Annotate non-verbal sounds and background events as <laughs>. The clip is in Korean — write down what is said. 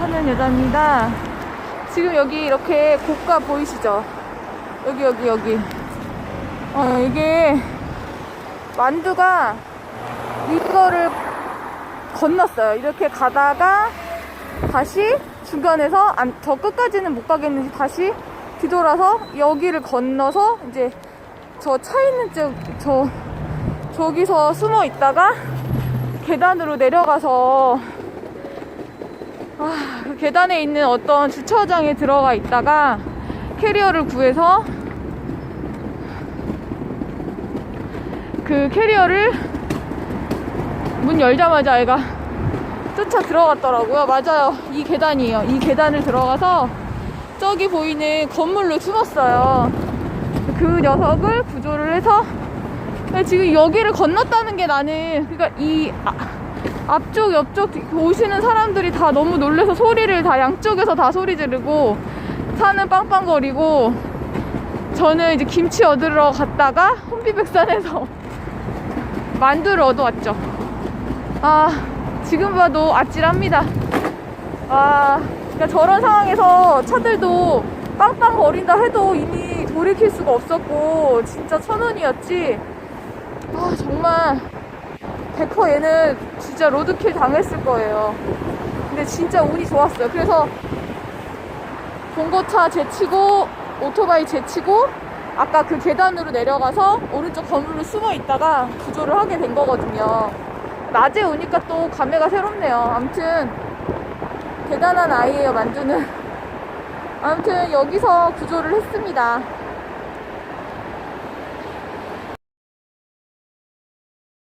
하는 여자입니다. 지금 여기 이렇게 고가 보이시죠? 여기, 여기, 여기. 어, 이게 만두가 이거를 건넜어요. 이렇게 가다가 다시 중간에서 안, 저 끝까지는 못 가겠는지 다시 뒤돌아서 여기를 건너서 이제 저 차 있는 쪽, 저, 저기서 숨어 있다가 계단으로 내려가서 아, 그 계단에 있는 어떤 주차장에 들어가 있다가 캐리어를 구해서 그 캐리어를 문 열자마자 애가 쫓아 들어갔더라고요. 맞아요. 이 계단이에요. 이 계단을 들어가서 저기 보이는 건물로 숨었어요. 그 녀석을 구조를 해서 지금 여기를 건넜다는 게 나는 그러니까 이 아- 앞쪽 옆쪽 오시는 사람들이 다 너무 놀래서 소리를 다 양쪽에서 다 소리 지르고 차는 빵빵거리고 저는 이제 김치 얻으러 갔다가 혼비백산에서 <laughs> 만두를 얻어왔죠. 아 지금 봐도 아찔합니다. 아 그러니까 저런 상황에서 차들도 빵빵거린다 해도 이미 돌이킬 수가 없었고 진짜 천 원이었지. 아 정말 100% 얘는 진짜 로드킬 당했을 거예요. 근데 진짜 운이 좋았어요. 그래서 봉고차 제치고 오토바이 제치고 아까 그 계단으로 내려가서 오른쪽 건물로 숨어 있다가 구조를 하게 된 거거든요. 낮에 오니까 또 감회가 새롭네요. 아무튼 대단한 아이예요, 만두는. 아무튼 여기서 구조를 했습니다.